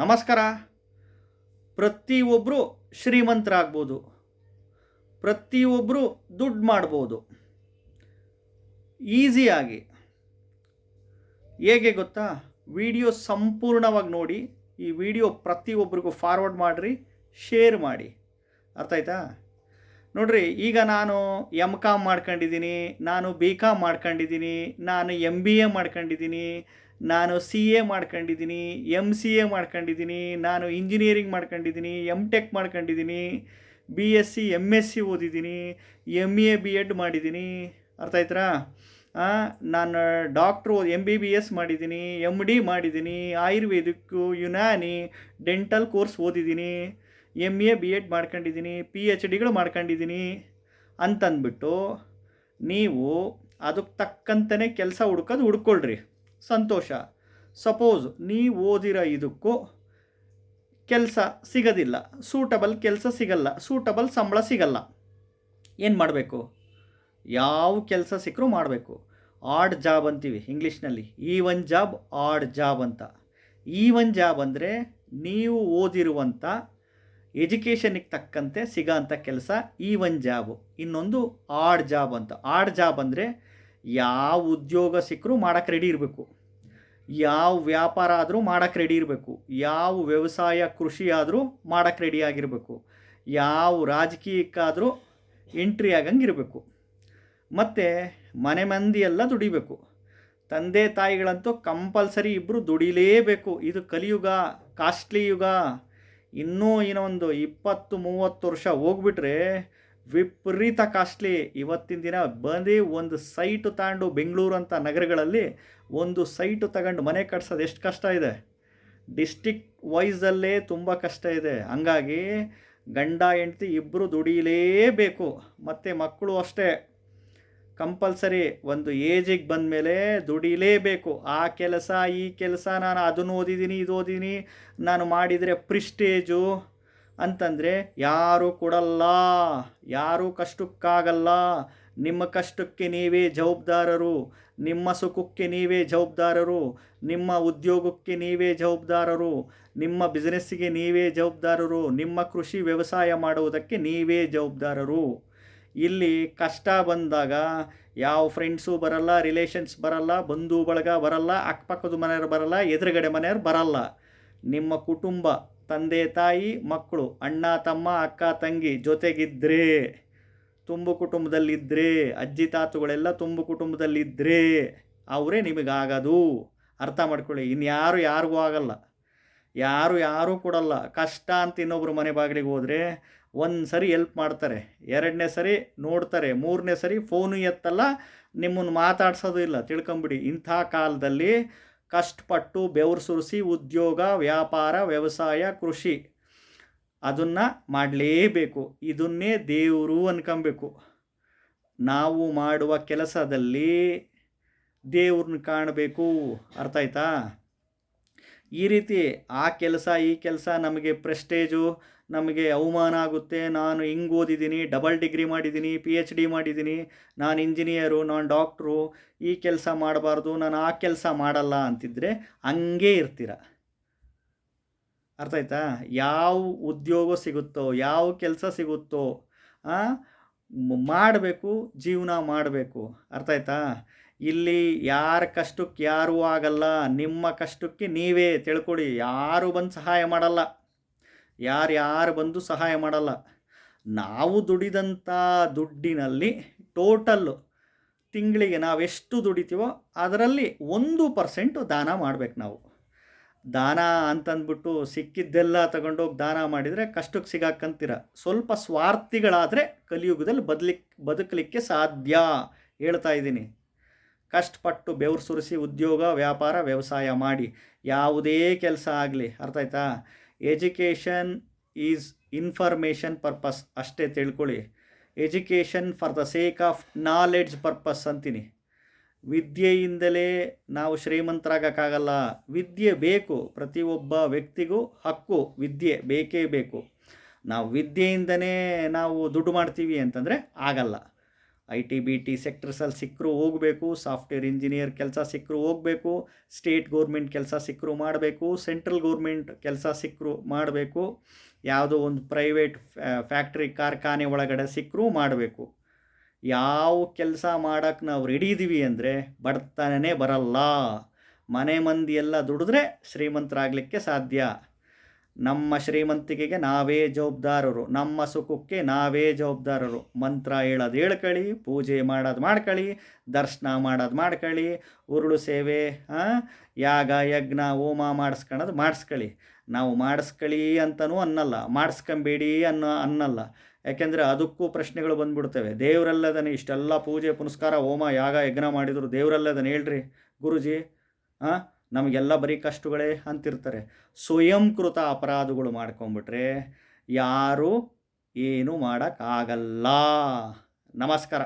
ನಮಸ್ಕಾರ. ಪ್ರತಿಯೊಬ್ಬರು ಶ್ರೀಮಂತರಾಗ್ಬೋದು. ಪ್ರತಿಯೊಬ್ಬರು ದುಡ್ಡು ಮಾಡ್ಬೋದು. ಈಸಿಯಾಗಿ ಹೇಗೆ ಗೊತ್ತಾ? ವಿಡಿಯೋ ಸಂಪೂರ್ಣವಾಗಿ ನೋಡಿ, ಈ ವಿಡಿಯೋ ಪ್ರತಿಯೊಬ್ಬರಿಗೂ ಫಾರ್ವರ್ಡ್ ಮಾಡಿರಿ ಶೇರ್ ಮಾಡಿ. ಅರ್ಥ ಆಯ್ತಾ? ನೋಡ್ರಿ, ಈಗ ನಾನು ಎಂ ಕಾಮ್ ಮಾಡ್ಕೊಂಡಿದ್ದೀನಿ, ನಾನು ಬಿ ಕಾಮ್ ಮಾಡ್ಕೊಂಡಿದ್ದೀನಿ, ನಾನು ಎಂ ಬಿ ಎ ಮಾಡ್ಕೊಂಡಿದ್ದೀನಿ ನಾನು ಸಿ ಎ ಮಾಡ್ಕೊಂಡಿದ್ದೀನಿ ಎಂ ಸಿ ಎ ಮಾಡ್ಕೊಂಡಿದ್ದೀನಿ, ನಾನು ಇಂಜಿನಿಯರಿಂಗ್ ಮಾಡ್ಕೊಂಡಿದ್ದೀನಿ ಎಂ ಟೆಕ್ ಮಾಡ್ಕೊಂಡಿದ್ದೀನಿ B S C M S C ಓದಿದ್ದೀನಿ ಎಂ ಎ ಬಿ ಎಡ್ ಮಾಡಿದ್ದೀನಿ. ಅರ್ಥ ನಾನು doctor M B B S ಮಾಡಿದ್ದೀನಿ ಎಂ ಡಿ ಮಾಡಿದ್ದೀನಿ, ಆಯುರ್ವೇದಿಕ್ಕು, ಯುನಾನಿ ಡೆಂಟಲ್ ಕೋರ್ಸ್ ಓದಿದ್ದೀನಿ ಎಂ ಎ ಬಿ ಎಡ್ ಮಾಡ್ಕೊಂಡಿದ್ದೀನಿ ಪಿ ಎಚ್ ಡಿಗಳು ಮಾಡ್ಕೊಂಡಿದ್ದೀನಿ ಅಂತಂದ್ಬಿಟ್ಟು ನೀವು ಅದಕ್ಕೆ ತಕ್ಕಂತನೇ ಕೆಲಸ ಹುಡ್ಕೋದು ಹುಡ್ಕೊಳ್ರಿ. ಸಂತೋಷ. ಸಪೋಸ್ ನೀವು ಓದಿರೋ ಇದಕ್ಕೂ ಕೆಲಸ ಸಿಗೋದಿಲ್ಲ. ಸೂಟಬಲ್ ಕೆಲಸ ಸಿಗಲ್ಲ. ಸೂಟಬಲ್ ಸಂಬಳ ಸಿಗಲ್ಲ. ಏನು ಮಾಡಬೇಕು? ಯಾವ ಕೆಲಸ ಸಿಕ್ಕರೂ ಮಾಡಬೇಕು. ಆಡ್ ಜಾಬ್ ಅಂತೀವಿ ಇಂಗ್ಲೀಷ್ನಲ್ಲಿ. ಈ ಒನ್ ಜಾಬ್, ಆಡ್ ಜಾಬ್ ಅಂತ. ಈ ಒನ್ ಜಾಬ್ ಅಂದರೆ ನೀವು ಓದಿರುವಂಥ ಎಜುಕೇಷನಿಗೆ ತಕ್ಕಂತೆ ಸಿಗೋಂಥ ಕೆಲಸ ಈ ಒನ್ ಜಾಬು. ಇನ್ನೊಂದು ಆಡ್ ಜಾಬ್ ಅಂತ. ಆಡ್ ಜಾಬ್ ಅಂದರೆ ಯಾವ ಉದ್ಯೋಗ ಸಿಕ್ಕರೂ ಮಾಡೋಕ್ಕೆ ರೆಡಿ ಇರಬೇಕು. ಯಾವ ವ್ಯಾಪಾರ ಆದರೂ ಮಾಡೋಕ್ಕೆ ರೆಡಿ ಇರಬೇಕು. ಯಾವ ವ್ಯವಸಾಯ, ಕೃಷಿ ಆದರೂ ಮಾಡೋಕ್ಕೆ ರೆಡಿ ಆಗಿರಬೇಕು. ಯಾವ ರಾಜಕೀಯಕ್ಕಾದರೂ ಎಂಟ್ರಿ ಆಗಂಗೆ ಇರಬೇಕು. ಮತ್ತು ಮನೆ ಮಂದಿ ಎಲ್ಲ ದುಡಿಬೇಕು. ತಂದೆ ತಾಯಿಗಳಂತೂ ಕಂಪಲ್ಸರಿ ಇಬ್ಬರು ದುಡಿಲೇಬೇಕು. ಇದು ಕಲಿಯುಗ, ಕಾಸ್ಟ್ಲಿ ಯುಗ. ಇನ್ನೂ ಒಂದು ಇಪ್ಪತ್ತು, ಮೂವತ್ತು ವರ್ಷ ಹೋಗ್ಬಿಟ್ರೆ ವಿಪರೀತ ಕಾಸ್ಟ್ಲಿ ಇವತ್ತಿನ ದಿನ ಬಂದು ಒಂದು ಸೈಟು ತಗೊಂಡು ಬೆಂಗಳೂರು ಅಂತ ನಗರಗಳಲ್ಲಿ ಒಂದು ಸೈಟು ತಗೊಂಡು ಮನೆ ಕಟ್ಸೋದು ಎಷ್ಟು ಕಷ್ಟ ಇದೆ. ಡಿಸ್ಟಿಕ್ ವೈಸಲ್ಲೇ ತುಂಬ ಕಷ್ಟ ಇದೆ. ಹಂಗಾಗಿ ಗಂಡ, ಹೆಂಡ್ತಿ ಇಬ್ಬರು ದುಡಿಲೇಬೇಕು. ಮತ್ತು ಮಕ್ಕಳು ಅಷ್ಟೇ. ಕಂಪಲ್ಸರಿ ಒಂದು ಏಜಿಗೆ ಬಂದಮೇಲೆ ದುಡಿಲೇಬೇಕು. ಆ ಕೆಲಸ, ಈ ಕೆಲಸ ನಾನು ಅದನ್ನು ಓದಿದ್ದೀನಿ, ಇದು ಓದಿದ್ದೀನಿ. ನಾನು ಮಾಡಿದರೆ ಪ್ರಿಸ್ಟೇಜು. ಅಂತಂದರೆ, ಯಾರೂ ಕೊಡಲ್ಲ, ಯಾರೂ ಕಷ್ಟಕ್ಕಾಗಲ್ಲ, ನಿಮ್ಮ ಕಷ್ಟಕ್ಕೆ ನೀವೇ ಜವಾಬ್ದಾರರು, ನಿಮ್ಮ ಸುಖಕ್ಕೆ ನೀವೇ ಜವಾಬ್ದಾರರು, ನಿಮ್ಮ ಉದ್ಯೋಗಕ್ಕೆ ನೀವೇ ಜವಾಬ್ದಾರರು, ನಿಮ್ಮ ಬಿಸ್ನೆಸ್ಸಿಗೆ ನೀವೇ ಜವಾಬ್ದಾರರು, ನಿಮ್ಮ ಕೃಷಿ ವ್ಯವಸಾಯ ಮಾಡುವುದಕ್ಕೆ ನೀವೇ ಜವಾಬ್ದಾರರು. ಇಲ್ಲಿ ಕಷ್ಟ ಬಂದಾಗ ಯಾವ ಫ್ರೆಂಡ್ಸು ಬರಲ್ಲ ರಿಲೇಷನ್ಸ್ ಬರಲ್ಲ, ಬಂಧು ಬಳಗ ಬರಲ್ಲ, ಅಕ್ಕಪಕ್ಕದ ಮನೆಯವ್ರು ಬರಲ್ಲ, ಎದುರುಗಡೆ ಮನೆಯವ್ರು ಬರಲ್ಲ. ನಿಮ್ಮ ಕುಟುಂಬ ತಂದೆ, ತಾಯಿ, ಮಕ್ಕಳು, ಅಣ್ಣ, ತಮ್ಮ, ಅಕ್ಕ, ತಂಗಿ ಜೊತೆಗಿದ್ದರೆ ತುಂಬು ಕುಟುಂಬದಲ್ಲಿದ್ದರೆ ಅಜ್ಜಿ, ತಾತುಗಳೆಲ್ಲ ತುಂಬು ಕುಟುಂಬದಲ್ಲಿದ್ದರೆ ಅವರೇ ನಿಮಗಾಗದು. ಅರ್ಥ ಮಾಡ್ಕೊಳ್ಳಿ, ಇನ್ಯಾರು ಯಾರಿಗೂ ಆಗಲ್ಲ. ಯಾರು ಯಾರೂ ಕೊಡಲ್ಲ. ಕಷ್ಟ ಅಂತ ಇನ್ನೊಬ್ಬರು ಮನೆ ಬಾಗಿಲಿಗೆ ಹೋದರೆ ಒಂದು ಸರಿ ಎಲ್ಪ್ ಮಾಡ್ತಾರೆ, ಎರಡನೇ ಸರಿ ನೋಡ್ತಾರೆ, ಮೂರನೇ ಸರಿ ಫೋನು ಎತ್ತಲ್ಲ, ನಿಮ್ಮನ್ನು ಮಾತಾಡ್ಸೋದು ಇಲ್ಲ. ತಿಳ್ಕೊಂಬಿಡಿ, ಇಂಥ ಕಾಲದಲ್ಲಿ ಕಷ್ಟಪಟ್ಟು ಬೆವರು ಸುರಿಸಿ ಉದ್ಯೋಗ, ವ್ಯಾಪಾರ, ವ್ಯವಸಾಯ, ಕೃಷಿ ಅದನ್ನು ಮಾಡಲೇಬೇಕು. ಇದನ್ನೇ ದೇವರು ಅನ್ಕೊಬೇಕು. ನಾವು ಮಾಡುವ ಕೆಲಸದಲ್ಲಿ ದೇವ್ರನ್ನ ಕಾಣಬೇಕು. ಅರ್ಥ ಆಯ್ತಾ? ಈ ರೀತಿ ಆ ಕೆಲಸ, ಈ ಕೆಲಸ ನಮಗೆ ಪ್ರೆಸ್ಟೇಜು ನಮಗೆ ಅವಮಾನ ಆಗುತ್ತೆ. ನಾನು ಹಿಂಗೆ ಓದಿದ್ದೀನಿ ಡಬಲ್ ಡಿಗ್ರಿ ಮಾಡಿದ್ದೀನಿ ಪಿ ಎಚ್ ಡಿ ಮಾಡಿದ್ದೀನಿ. ನಾನು ಇಂಜಿನಿಯರು ನಾನು ಡಾಕ್ಟ್ರು ಈ ಕೆಲಸ ಮಾಡಬಾರ್ದು, ನಾನು ಆ ಕೆಲಸ ಮಾಡಲ್ಲ ಅಂತಿದ್ರೆ ಹಂಗೇ ಇರ್ತೀರ. ಅರ್ಥ ಆಯ್ತಾ? ಯಾವ ಉದ್ಯೋಗ ಸಿಗುತ್ತೋ, ಯಾವ ಕೆಲಸ ಸಿಗುತ್ತೋ ಮಾಡಬೇಕು, ಜೀವನ ಮಾಡಬೇಕು. ಅರ್ಥ ಆಯ್ತಾ? ಇಲ್ಲಿ ಯಾರ ಕಷ್ಟಕ್ಕೆ ಯಾರೂ ಆಗಲ್ಲ, ನಿಮ್ಮ ಕಷ್ಟಕ್ಕೆ ನೀವೇ ತಿಳ್ಕೊಡಿ. ಯಾರು ಬಂದು ಸಹಾಯ ಮಾಡಲ್ಲ. ಯಾರು ಯಾರು ಬಂದು ಸಹಾಯ ಮಾಡಲ್ಲ. ನಾವು ದುಡಿದಂಥ ದುಡ್ಡಿನಲ್ಲಿ ಟೋಟಲ್ಲು ತಿಂಗಳಿಗೆ ನಾವೆಷ್ಟು ದುಡಿತೀವೋ ಅದರಲ್ಲಿ ಒಂದು ಪರ್ಸೆಂಟು ದಾನ ಮಾಡಬೇಕು ನಾವು. ದಾನ ಅಂತಂದ್ಬಿಟ್ಟು ಸಿಕ್ಕಿದ್ದೆಲ್ಲ ತಗೊಂಡೋಗಿ ದಾನ ಮಾಡಿದರೆ ಕಷ್ಟಕ್ಕೆ ಸಿಗಾಕಂತೀರ. ಸ್ವಲ್ಪ ಸ್ವಾರ್ಥಿಗಳಾದರೆ ಕಲಿಯುಗದಲ್ಲಿ ಬದಲಿಕ್, ಬದುಕಲಿಕ್ಕೆ ಸಾಧ್ಯ ಹೇಳ್ತಾ ಇದ್ದೀನಿ. ಕಷ್ಟಪಟ್ಟು ಬೆವರು ಸುರಿಸಿ ಉದ್ಯೋಗ, ವ್ಯಾಪಾರ, ವ್ಯವಸಾಯ ಮಾಡಿ. ಯಾವುದೇ ಕೆಲಸ ಆಗಲಿ. ಅರ್ಥ ಆಯ್ತಾ? ಎಜುಕೇಷನ್ ಈಸ್ ಇನ್ಫಾರ್ಮೇಷನ್ ಪರ್ಪಸ್ ಅಷ್ಟೇ ತಿಳ್ಕೊಳ್ಳಿ. Education for the sake of knowledge purpose ಅಂತೀನಿ. ವಿದ್ಯೆಯಿಂದಲೇ ನಾವು ಶ್ರೀಮಂತರಾಗೋಕ್ಕಾಗಲ್ಲ. ವಿದ್ಯೆ ಬೇಕು. ಪ್ರತಿಯೊಬ್ಬ ವ್ಯಕ್ತಿಗೂ ಹಕ್ಕು. ವಿದ್ಯೆ ಬೇಕೇ ಬೇಕು. ನಾವು ವಿದ್ಯೆಯಿಂದನೇ ನಾವು ದುಡ್ಡು ಮಾಡ್ತೀವಿ ಅಂತಂದರೆ ಆಗಲ್ಲ. ಐ ಟಿ, ಬಿ ಟಿ ಸೆಕ್ಟರ್ಸಲ್ಲಿ ಸಿಕ್ಕರು ಹೋಗಬೇಕು ಸಾಫ್ಟ್ವೇರ್ ಇಂಜಿನಿಯರ್ ಕೆಲಸ ಸಿಕ್ಕರು ಹೋಗಬೇಕು ಸ್ಟೇಟ್ ಗೌರ್ಮೆಂಟ್ ಕೆಲಸ ಸಿಕ್ಕರು ಮಾಡಬೇಕು ಸೆಂಟ್ರಲ್ ಗೌರ್ಮೆಂಟ್ ಕೆಲಸ ಸಿಕ್ಕರು ಮಾಡಬೇಕು, ಯಾವುದೋ ಒಂದು ಪ್ರೈವೇಟ್ ಫ್ಯಾಕ್ಟ್ರಿ ಕಾರ್ಖಾನೆ ಒಳಗಡೆ ಸಿಕ್ಕರೂ ಮಾಡಬೇಕು. ಯಾವ ಕೆಲಸ ಮಾಡೋಕ್ಕೆ ನಾವು ರೆಡಿ ಇದ್ದೀವಿ ಅಂದರೆ ಬಡತನನೇ ಬರಲ್ಲ. ಮನೆ ಮಂದಿ ಎಲ್ಲ ದುಡಿದ್ರೆ ಶ್ರೀಮಂತರಾಗಲಿಕ್ಕೆ ಸಾಧ್ಯ. ನಮ್ಮ ಶ್ರೀಮಂತಿಕೆಗೆ ನಾವೇ ಜವಾಬ್ದಾರರು, ನಮ್ಮ ಸುಖಕ್ಕೆ ನಾವೇ ಜವಾಬ್ದಾರರು. ಮಂತ್ರ ಹೇಳೋದು ಹೇಳ್ಕೊಳ್ಳಿ ಪೂಜೆ ಮಾಡೋದು ಮಾಡ್ಕೊಳ್ಳಿ ದರ್ಶನ ಮಾಡೋದು ಮಾಡ್ಕೊಳ್ಳಿ ಉರುಳು ಸೇವೆ ಯಾಗ, ಯಜ್ಞ, ಹೋಮ ಮಾಡಿಸ್ಕೊಳ್ಳೋದು ಮಾಡಿಸ್ಕೊಳ್ಳಿ ನಾವು ಮಾಡಿಸ್ಕೊಳ್ಳಿ ಅಂತಲೂ ಅನ್ನಲ್ಲ, ಮಾಡಿಸ್ಕೊಂಬೇಡಿ ಅನ್ನೋ, ಅನ್ನಲ್ಲ. ಯಾಕೆಂದರೆ ಅದಕ್ಕೂ ಪ್ರಶ್ನೆಗಳು ಬಂದ್ಬಿಡ್ತವೆ. ದೇವರಲ್ಲದನೆ ಇಷ್ಟೆಲ್ಲ ಪೂಜೆ, ಪುನಸ್ಕಾರ, ಹೋಮ, ಯಾಗ, ಯಜ್ಞ ಮಾಡಿದರು ದೇವರಲ್ಲದನ್ನು ಹೇಳ್ರಿ ಗುರುಜಿ ಹಾಂ ನಮಗೆಲ್ಲ ಬರೀ ಕಷ್ಟಗಳೇ ಅಂತಿರ್ತಾರೆ. ಸ್ವಯಂಕೃತ ಅಪರಾಧಗಳು ಮಾಡ್ಕೊಂಬಿಟ್ರೆ ಯಾರೂ ಏನೂ ಮಾಡೋಕ್ಕಾಗಲ್ಲ. ನಮಸ್ಕಾರ.